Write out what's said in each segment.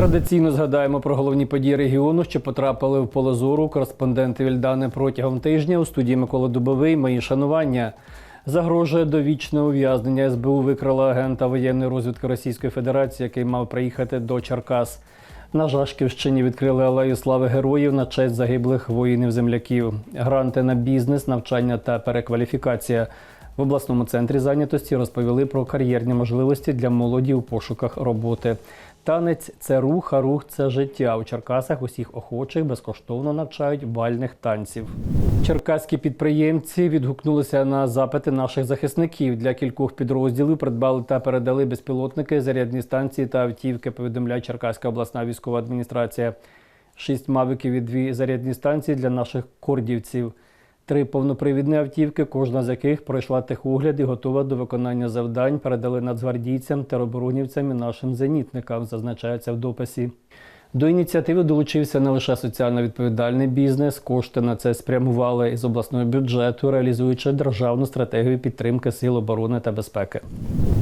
Традиційно згадаємо про головні події регіону, що потрапили в поле зору кореспонденти Вільдани протягом тижня у студії Микола Дубовий. Мої шанування. Загрожує довічне ув'язнення. СБУ викрала агента воєнної розвідки Російської Федерації, який мав приїхати до Черкас. На Жашківщині відкрили алею слави героїв на честь загиблих воїнів-земляків. Гранти на бізнес, навчання та перекваліфікація. В обласному центрі зайнятості розповіли про кар'єрні можливості для молоді у пошуках роботи. Танець це рух, а рух це життя. У Черкасах усіх охочих безкоштовно навчають бальних танців. Черкаські підприємці відгукнулися на запити наших захисників. Для кількох підрозділів придбали та передали безпілотники, зарядні станції та автівки. Повідомляє Черкаська обласна військова адміністрація. Шість мавиків і дві зарядні станції для наших кордівців. Три повнопривідні автівки, кожна з яких пройшла техогляд і готова до виконання завдань, передали нацгвардійцям, тероборонівцям і нашим зенітникам, зазначається в дописі. До ініціативи долучився не лише соціально відповідальний бізнес. Кошти на це спрямували із обласного бюджету, реалізуючи державну стратегію підтримки сил оборони та безпеки.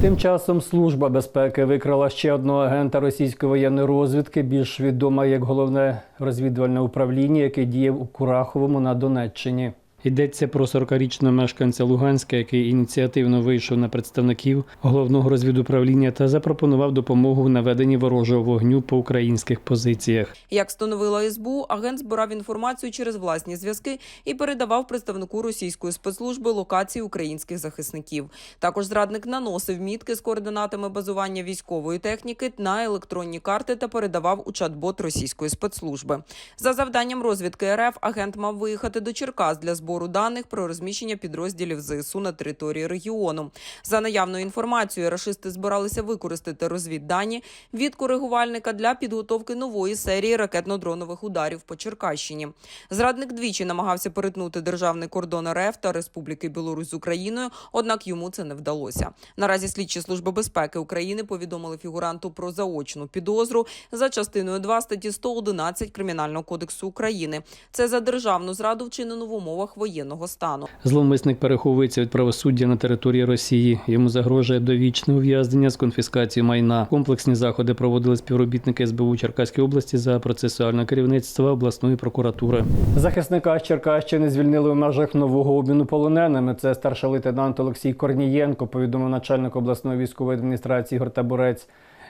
Тим часом служба безпеки викрала ще одного агента російської воєнної розвідки, більш відома як головне розвідувальне управління, яке діяв у Кураховому на Донеччині. Йдеться про 40-річного мешканця Луганська, який ініціативно вийшов на представників головного розвідуправління та запропонував допомогу в наведенні ворожого вогню по українських позиціях. Як встановила СБУ, агент збирав інформацію через власні зв'язки і передавав представнику російської спецслужби локації українських захисників. Також зрадник наносив мітки з координатами базування військової техніки на електронні карти та передавав у чат-бот російської спецслужби. За завданням розвідки РФ агент мав виїхати до Черкас для збору даних про розміщення підрозділів ЗСУ на території регіону. За наявною інформацією, рашисти збиралися використати розвіддані від коригувальника для підготовки нової серії ракетно-дронових ударів по Черкащині. Зрадник двічі намагався перетнути державний кордон РФ та Республіки Білорусь з Україною, однак йому це не вдалося. Наразі слідчі служби безпеки України повідомили фігуранту про заочну підозру за частиною 2 статті 111 Кримінального кодексу України. Це за державну зраду вчинену в умовах воєнного стану. Зловмисник переховується від правосуддя на території Росії. Йому загрожує довічне ув'язнення з конфіскацією майна. Комплексні заходи проводили співробітники СБУ Черкаської області за процесуальне керівництво обласної прокуратури. Захисника з Черкащини звільнили в межах нового обміну полоненими. Це старший лейтенант Олексій Корнієнко, повідомив начальник обласної військової адміністрації Ігор Табурець.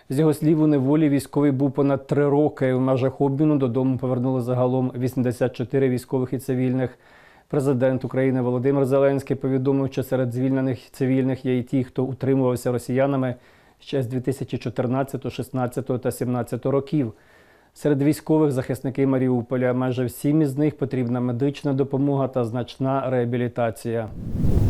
З його слів, у неволі військовий був понад три роки. В межах обміну додому повернули загалом 84 військових і цивільних. Президент України Володимир Зеленський повідомив, що серед звільнених цивільних є і ті, хто утримувався росіянами ще з 2014, 16 та 17 років. Серед військових захисники Маріуполя майже всім із них потрібна медична допомога та значна реабілітація.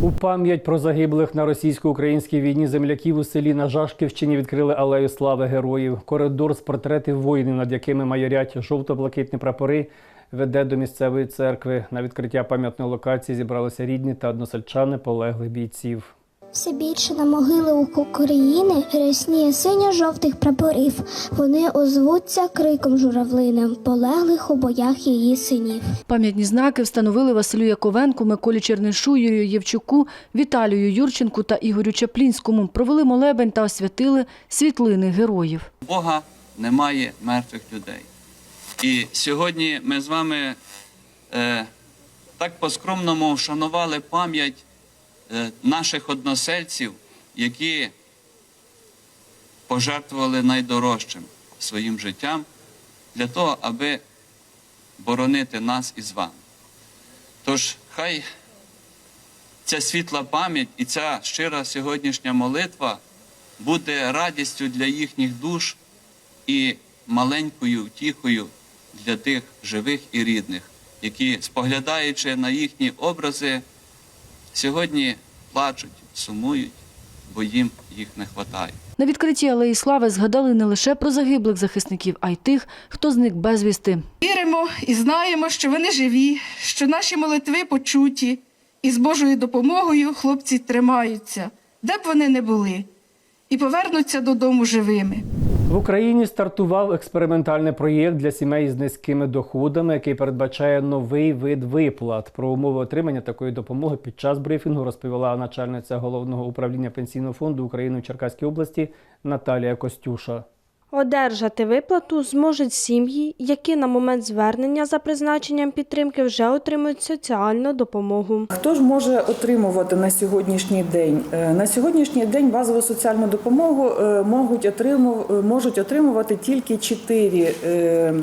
У пам'ять про загиблих на російсько-українській війні земляків у селі на Жашківщині відкрили алею слави героїв. Коридор з портретів воїнів, над якими майорять жовто-блакитні прапори, веде до місцевої церкви. На відкриття пам'ятної локації зібралися рідні та односельчани полеглих бійців. Все більше на могили у України рясніє синьо-жовтих прапорів. Вони озвуться криком журавлиним, полеглих у боях її синів. Пам'ятні знаки встановили Василю Яковенку, Миколі Чернишу, Юрію Євчуку, Віталію Юрченку та Ігорю Чаплінському. Провели молебень та освятили світлини героїв. Бога немає мертвих людей. І сьогодні ми з вами е, так по-скромному вшанували пам'ять е, наших односельців, які пожертвували найдорожчим своїм життям для того, аби боронити нас із вами. Тож хай ця світла пам'ять і ця щира сьогоднішня молитва буде радістю для їхніх душ і маленькою втіхою для тих живих і рідних, які, споглядаючи на їхні образи, сьогодні плачуть, сумують, бо їм їх не вистачає. На відкритті алеї слави згадали не лише про загиблих захисників, а й тих, хто зник безвісти. Віримо і знаємо, що вони живі, що наші молитви почуті, і з Божою допомогою хлопці тримаються, де б вони не були, і повернуться додому живими. В Україні стартував експериментальний проєкт для сімей з низькими доходами, який передбачає новий вид виплат. Про умови отримання такої допомоги під час брифінгу розповіла начальниця головного управління пенсійного фонду України в Черкаській області Наталія Костюша. Одержати виплату зможуть сім'ї, які на момент звернення за призначенням підтримки вже отримують соціальну допомогу. Хто ж може отримувати на сьогоднішній день? Е, На сьогоднішній день базову соціальну допомогу е, можуть отримувати, можуть отримувати тільки чотири е,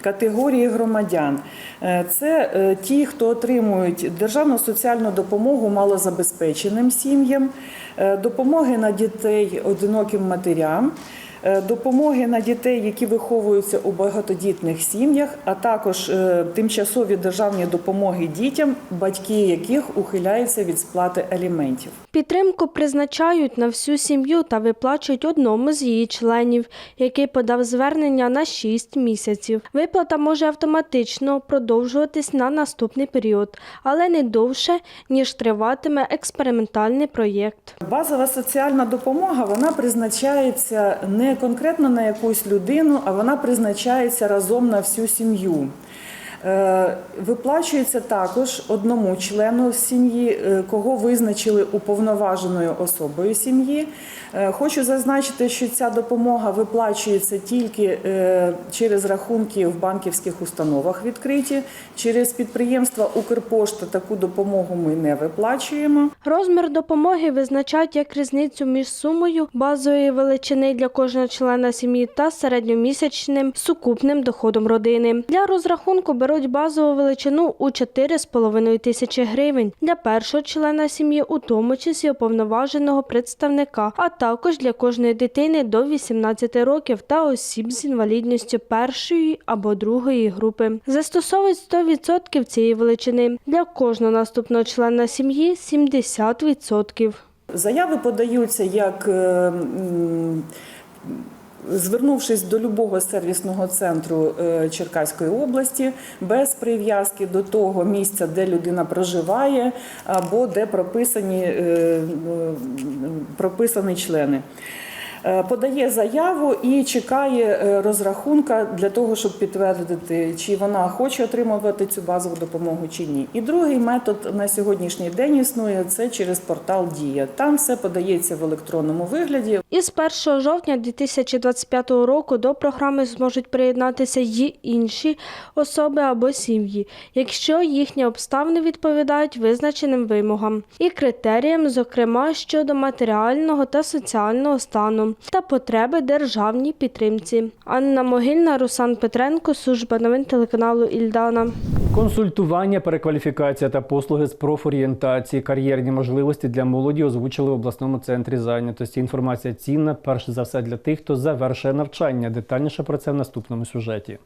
категорії громадян. Е, Це е, ті, хто отримують державну соціальну допомогу малозабезпеченим сім'ям, е, допомоги на дітей одиноким матерям. Е, Допомоги на дітей, які виховуються у багатодітних сім'ях, а також е, тимчасові державні допомоги дітям, батьки яких ухиляються від сплати аліментів. Підтримку призначають на всю сім'ю та виплачують одному з її членів, який подав звернення на 6 місяців. Виплата може автоматично продовжуватись на наступний період, але не довше, ніж триватиме експериментальний проєкт. Базова соціальна допомога вона призначається не конкретно на якусь людину, а вона призначається разом на всю сім'ю. Е, Виплачується також одному члену сім'ї, е, кого визначили уповноваженою особою сім'ї. Е, Хочу зазначити, що ця допомога виплачується тільки через рахунки в банківських установах відкриті. Через підприємства Укрпошта таку допомогу ми не виплачуємо. Розмір допомоги визначають як різницю між сумою базової величини для кожного члена сім'ї та середньомісячним сукупним доходом родини. Для розрахунку беруть базову величину у 4,5 тисячі гривень для першого члена сім'ї, у тому числі уповноваженого представника, а також для кожної дитини до 18 років та осіб з інвалідністю першої або другої групи. Застосовують 100% цієї величини для кожного наступного члена сім'ї 70%. Заяви подаються як е, м, звернувшись до любого сервісного центру е, Черкаської області без прив'язки до того місця, де людина проживає, або де прописані, е, прописані члени. Е, Подає заяву і чекає е, розрахунка для того, щоб підтвердити, чи вона хоче отримувати цю базову допомогу чи ні. І другий метод на сьогоднішній день існує це через портал Дія. Там все подається в електронному вигляді. Із 1 жовтня 2025 року до програми зможуть приєднатися й інші особи або сім'ї, якщо їхні обставини відповідають визначеним вимогам і критеріям, зокрема щодо матеріального та соціального стану та потреби державній підтримці. Анна Могильна, Руслан Петренко, служба новин телеканалу Ільдана. Консультування, перекваліфікація та послуги з профорієнтації, кар'єрні можливості для молоді озвучили в обласному центрі зайнятості. Інформація цінна, перш за все, для тих, хто завершує навчання. Детальніше про це в наступному сюжеті.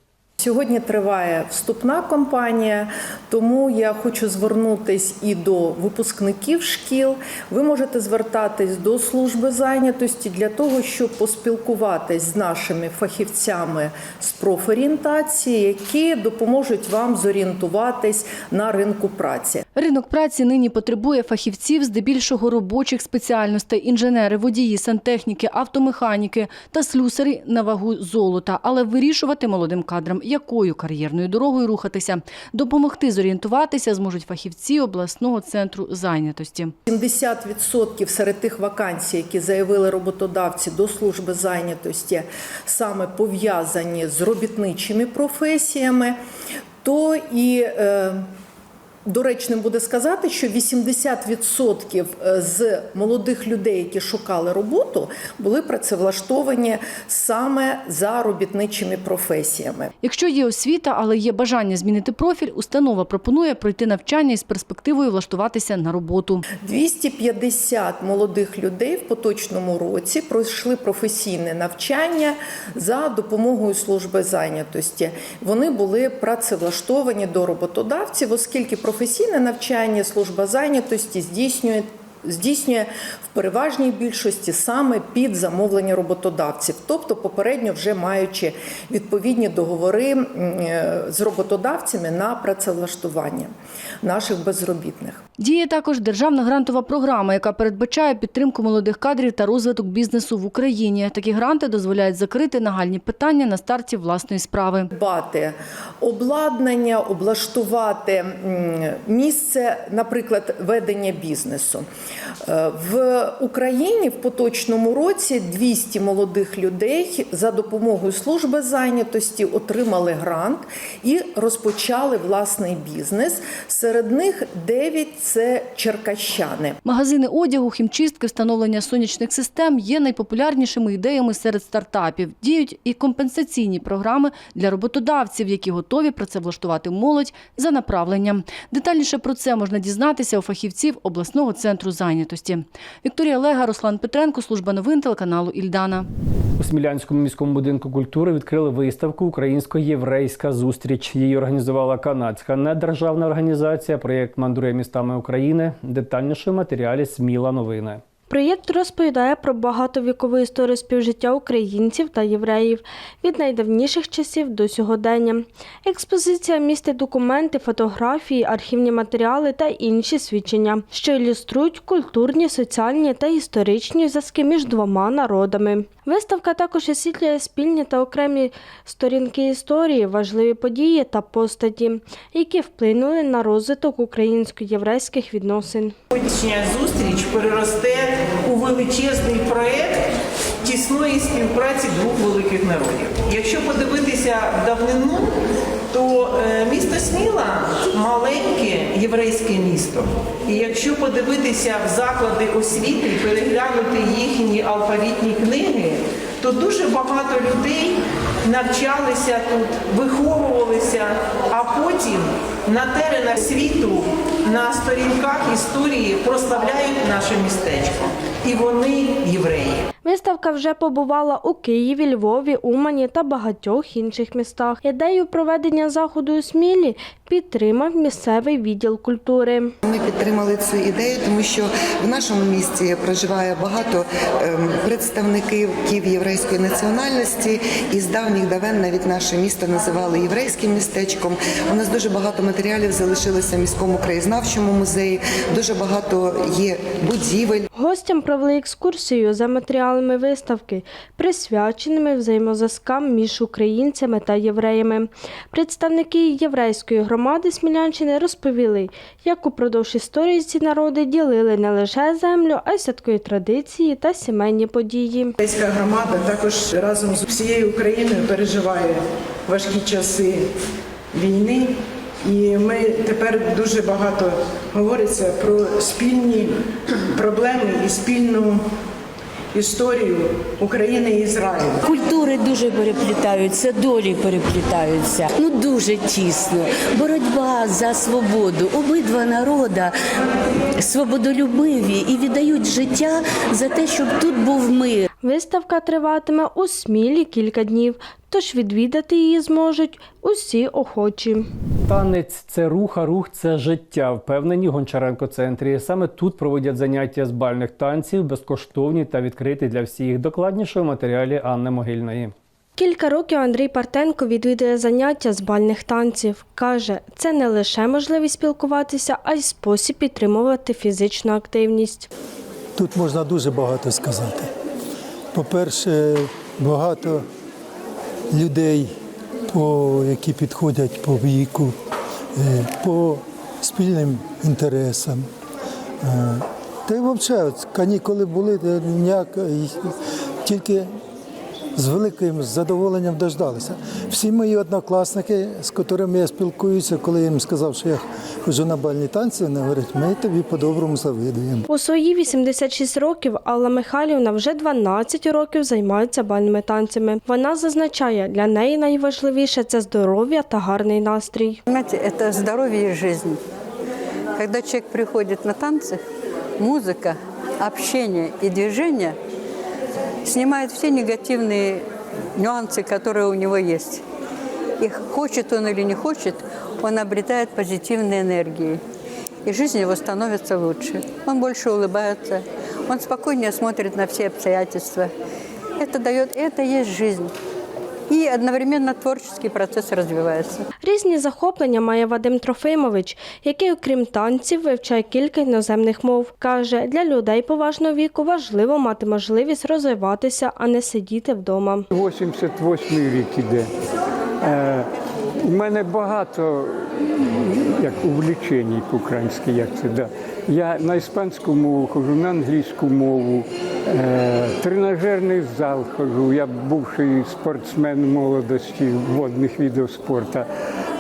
Сьогодні триває вступна кампанія, тому я хочу звернутись і до випускників шкіл. Ви можете звертатись до служби зайнятості для того, щоб поспілкуватись з нашими фахівцями з профорієнтації, які допоможуть вам зорієнтуватись на ринку праці. Ринок праці нині потребує фахівців здебільшого робочих спеціальностей, інженери, водії, сантехніки, автомеханіки та слюсарі на вагу золота. Але вирішувати молодим кадрам, якою кар'єрною дорогою рухатися, допомогти зорієнтуватися зможуть фахівці обласного центру зайнятості. 70% серед тих вакансій, які заявили роботодавці до служби зайнятості, саме пов'язані з робітничими професіями, то і е, Доречним буде сказати, що 80% з молодих людей, які шукали роботу, були працевлаштовані саме за робітничими професіями. Якщо є освіта, але є бажання змінити профіль, установа пропонує пройти навчання із перспективою влаштуватися на роботу. 250 молодих людей в поточному році пройшли професійне навчання за допомогою служби зайнятості. Вони були працевлаштовані до роботодавців, оскільки професійне навчання служба зайнятості здійснює. Здійснює в переважній більшості саме під замовлення роботодавців, тобто попередньо вже маючи відповідні договори е, з роботодавцями на працевлаштування наших безробітних. Діє також державна грантова програма, яка передбачає підтримку молодих кадрів та розвиток бізнесу в Україні. Такі гранти дозволяють закрити нагальні питання на старті власної справи. Дбати обладнання, облаштувати місце, наприклад, ведення бізнесу. В Україні в поточному році 200 молодих людей за допомогою служби зайнятості отримали грант і розпочали власний бізнес. Серед них 9 – це черкащани. Магазини одягу, хімчистки, встановлення сонячних систем є найпопулярнішими ідеями серед стартапів. Діють і компенсаційні програми для роботодавців, які готові працевлаштувати молодь за направленням. Детальніше про це можна дізнатися у фахівців обласного центру зайнятості. Вікторія Лега, Руслан Петренко, служба новин телеканалу Ільдана. У Смілянському міському будинку культури відкрили виставку Українсько-єврейська зустріч. Її організувала канадська недержавна організація. Проєкт мандрує містами України. Детальніше матеріалі Сміла новини. Проєкт розповідає про багатовікову історію співжиття українців та євреїв від найдавніших часів до сьогодення. Експозиція містить документи, фотографії, архівні матеріали та інші свідчення, що ілюструють культурні, соціальні та історичні зв'язки між двома народами. Виставка також освітлює спільні та окремі сторінки історії, важливі події та постаті, які вплинули на розвиток українсько-єврейських відносин. Сьогоднішня зустріч переросте у величезний проект тісної співпраці двох великих народів. Якщо подивитися в давнину, то е, місто Сміла маленьке єврейське місто. І якщо подивитися в заклади освіти переглянути їхні алфавітні книги, то дуже багато людей навчалися тут, виховувалися, а потім на теренах світу, на сторінках історії прославляють наше містечко. І вони євреї. Виставка вже побувала у Києві, Львові, Умані та багатьох інших містах. Ідею проведення заходу у Смілі підтримав місцевий відділ культури. Ми підтримали цю ідею, тому що в нашому місті проживає багато ем, представників єврейської національності, і з давніх давен навіть наше місто називали єврейським містечком. У нас дуже багато матеріалів залишилося в міському краєзнавчому музеї. Дуже багато є будівель. Гостям провели екскурсію за матеріалами виставки, присвяченими взаємозв'язкам між українцями та євреями. Представники єврейської громади Смілянщини розповіли, як упродовж історії ці народи ділили не лише землю, а й святкові традиції та сімейні події. Єврейська громада також разом з всією Україною переживає важкі часи війни. І ми тепер дуже багато говориться про спільні проблеми і спільну історію України і Ізраїлю. Культури дуже переплітаються, долі переплітаються. Ну дуже тісно. Боротьба за свободу. Обидва народа свободолюбиві і віддають життя за те, щоб тут був мир. Виставка триватиме у Смілі кілька днів, тож відвідати її зможуть усі охочі. Танець це рух, а рух це життя. Впевнені Гончаренко центрі. Саме тут проводять заняття з бальних танців, безкоштовні та відкриті для всіх. Докладніше у матеріалі Анни Могильної. Кілька років Андрій Партенко відвідує заняття з бальних танців. Каже, це не лише можливість спілкуватися, а й спосіб підтримувати фізичну активність. Тут можна дуже багато сказати. По-перше, багато людей, які підходять по віку, е, по спільним інтересам. Е, Та й взагалі, канікули були ніяк, тільки з великим задоволенням дождалися. Всі мої однокласники, з котрими я спілкуюся, коли я їм сказав, що я ходжу на бальні танці, вони говорять, ми тобі по-доброму завидуємо. У свої 86 років Алла Михайлівна вже 12 років займається бальними танцями. Вона зазначає, для неї найважливіше це здоров'я та гарний настрій. Понимаете, это здоровье и жизнь. Когда человек приходит на танцы, музыка, общение и движение снимает все негативные нюансы, которые у него есть. И хочет он или не хочет, он обретает позитивные энергии. И жизнь его становится лучше. Он больше улыбается, он спокойнее смотрит на все обстоятельства. Это дает, это и есть жизнь. И одновременно творческий процесс развивается. Різні захоплення має Вадим Трофимович, який, окрім танців, вивчає кілька іноземних мов. Каже, для людей поважного віку важливо мати можливість розвиватися, а не сидіти вдома. 88 рік іде. Е, мене багато як увлечень по-українськи, як це да. Я на іспанську мову хожу, на англійську мову, тренажерний зал хожу. Я бувший спортсмен молодості водних видів спорту.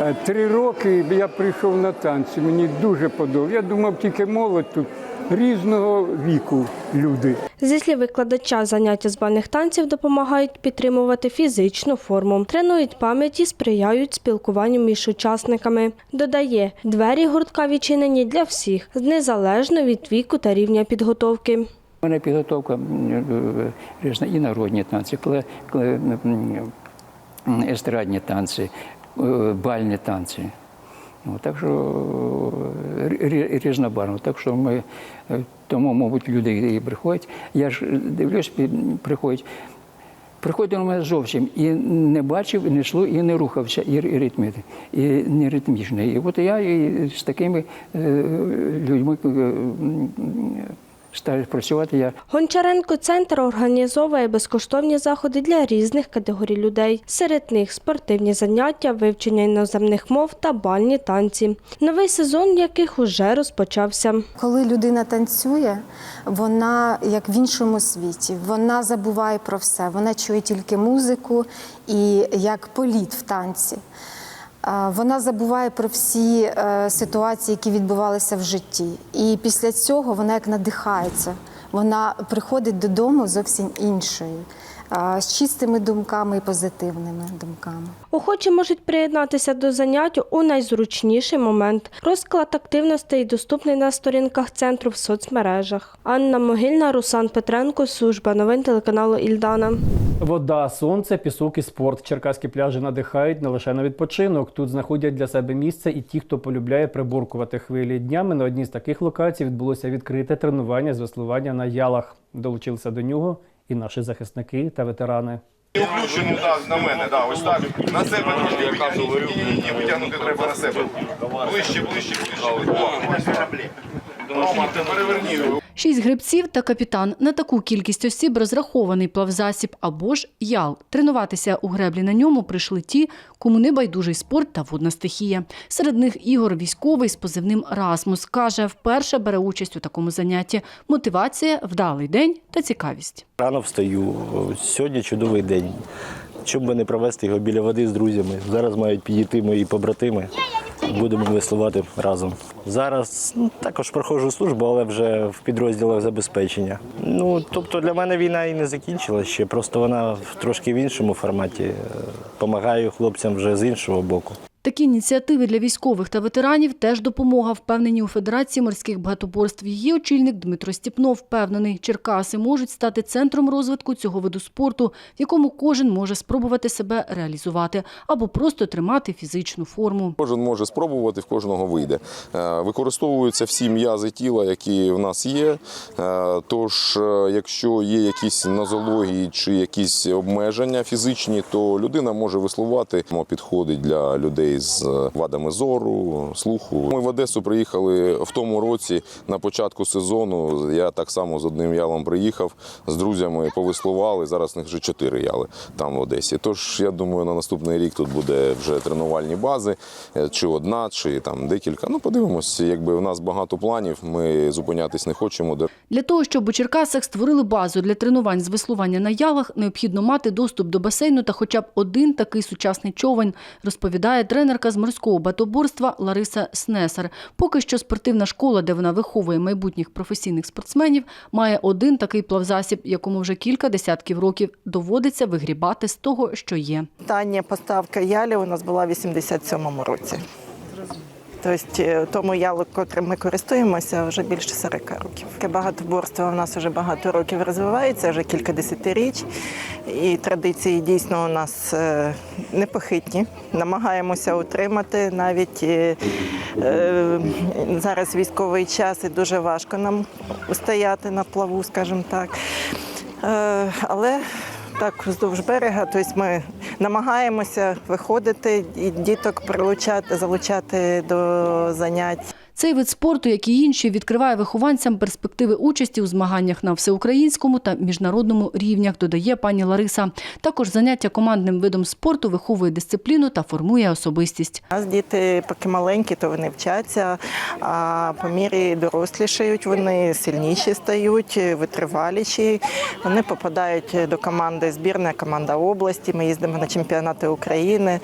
Е, Три роки я прийшов на танці, мені дуже подобається. Я думав, тільки молодь тут різного віку люди. Зі слів викладача, заняття з бальних танців допомагають підтримувати фізичну форму, тренують пам'ять і сприяють спілкуванню між учасниками. Додає, двері гуртка відчинені для всіх, незалежно від віку та рівня підготовки. У мене підготовка е, і народні танці, естрадні танці, е, бальні танці. Ну, так що е, рі- різнобарвно. Так що ми тому, мабуть, люди і приходять. Я ж дивлюсь, приходять. Приходить до мене зовсім і не бачив, і не йшло, і не рухався, і ри- ритми, і не ритмічний. І от я і з такими людьми стараюсь працювати. Я Гончаренко центр організовує безкоштовні заходи для різних категорій людей. Серед них спортивні заняття, вивчення іноземних мов та бальні танці. Новий сезон яких уже розпочався. Коли людина танцює, вона як в іншому світі, вона забуває про все. Вона чує тільки музику і як політ в танці. Вона забуває про всі е, ситуації, які відбувалися в житті. І після цього вона як надихається. Вона приходить додому зовсім іншою, з чистими думками і позитивними думками. Охочі можуть приєднатися до занять у найзручніший момент. Розклад активностей доступний на сторінках центру в соцмережах. Анна Могильна, Руслан Петренко, служба новин телеканалу Ільдана. Вода, сонце, пісок і спорт. Черкаські пляжі надихають не лише на відпочинок. Тут знаходять для себе місце і ті, хто полюбляє приборкувати хвилі. Днями на одній з таких локацій відбулося відкрите тренування з веслування на ялах. Долучилися до нього і наші захисники та ветерани. Включимо так, на мене, да, ось так. На себе трошки витягнути. Ні, ні, ні, витягнути треба на себе. Ближче, ближче, ближче. Рома, ти переверні його. Шість грибців та капітан. На таку кількість осіб розрахований плавзасіб або ж ял. Тренуватися у греблі на ньому прийшли ті, кому не байдужий спорт та водна стихія. Серед них Ігор військовий з позивним Расмус каже, вперше бере участь у такому занятті. Мотивація, вдалий день та цікавість. Рано встаю. Сьогодні чудовий день. Чому би не провести його біля води з друзями? Зараз мають підійти мої побратими. Будемо веслувати разом. Зараз ну, також проходжу службу, але вже в підрозділах забезпечення. Ну тобто для мене війна і не закінчилася ще, просто вона в трошки в іншому форматі. Помагаю хлопцям вже з іншого боку. Такі ініціативи для військових та ветеранів теж допомога, впевнені у Федерації морських багатоборств. Її очільник Дмитро Стіпнов впевнений, Черкаси можуть стати центром розвитку цього виду спорту, в якому кожен може спробувати себе реалізувати або просто тримати фізичну форму. Кожен може спробувати, в кожного вийде. Е, Використовуються всі м'язи тіла, які в нас є. Е, Тож, е, якщо є якісь нозології чи якісь обмеження фізичні, то людина може веслувати. Воно Підходить для людей з вадами зору, слуху. Ми в Одесу приїхали в тому році на початку сезону. Я так само з одним ялом приїхав з друзями, повеслували. Зараз в них вже чотири яли там в Одесі. Тож я думаю, на наступний рік тут буде вже тренувальні бази, е, чи одна, чи там декілька. Ну подивимось, якби в нас багато планів. Ми зупинятись не хочемо. Для того, щоб у Черкасах створили базу для тренувань з веслування на ялах, необхідно мати доступ до басейну та хоча б один такий сучасний човен, розповідає тренерка з морського батоборства Лариса Снесар. Поки що спортивна школа, де вона виховує майбутніх професійних спортсменів, має один такий плавзасіб, якому вже кілька десятків років доводиться вигрібати з того, що є. Остання поставка ялі у нас була в 87-му році. Тобто е, тому ялу, котрим ми користуємося, вже більше 40 років. Таке багатоборство у нас вже багато років розвивається, вже кілька десятиріч. І традиції дійсно у нас е, непохитні. Намагаємося утримати. Навіть е, зараз військовий час і дуже важко нам стояти на плаву, скажімо так. Але так вздовж берега, тобто ми намагаємося виходити і діток прилучати, залучати до занять. Цей вид спорту, як і інші, відкриває вихованцям перспективи участі у змаганнях на всеукраїнському та міжнародному рівнях, додає пані Лариса. Також заняття командним видом спорту виховує дисципліну та формує особистість. У нас діти поки маленькі, то вони вчаться, а по мірі дорослішають, вони сильніші стають, витриваліші. Вони попадають до команди збірна команда області. Ми їздимо на чемпіонати України.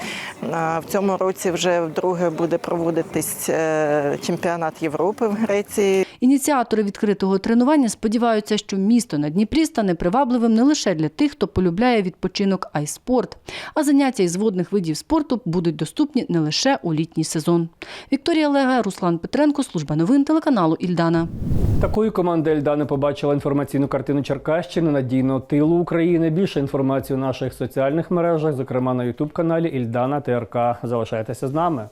В цьому році вже вдруге буде проводитись е, чемпіонат Європи в Греції. Ініціатори відкритого тренування сподіваються, що місто на Дніпрі стане привабливим не лише для тих, хто полюбляє відпочинок, а й спорт. А заняття із водних видів спорту будуть доступні не лише у літній сезон. Вікторія Лега, Руслан Петренко, служба новин телеканалу Ільдана. Такою команда Ельдани побачила інформаційну картину Черкащини надійного тилу України. Більше інформації у наших соціальних мережах, зокрема на Ютуб каналі Ільдана ТРК. Залишайтеся з нами.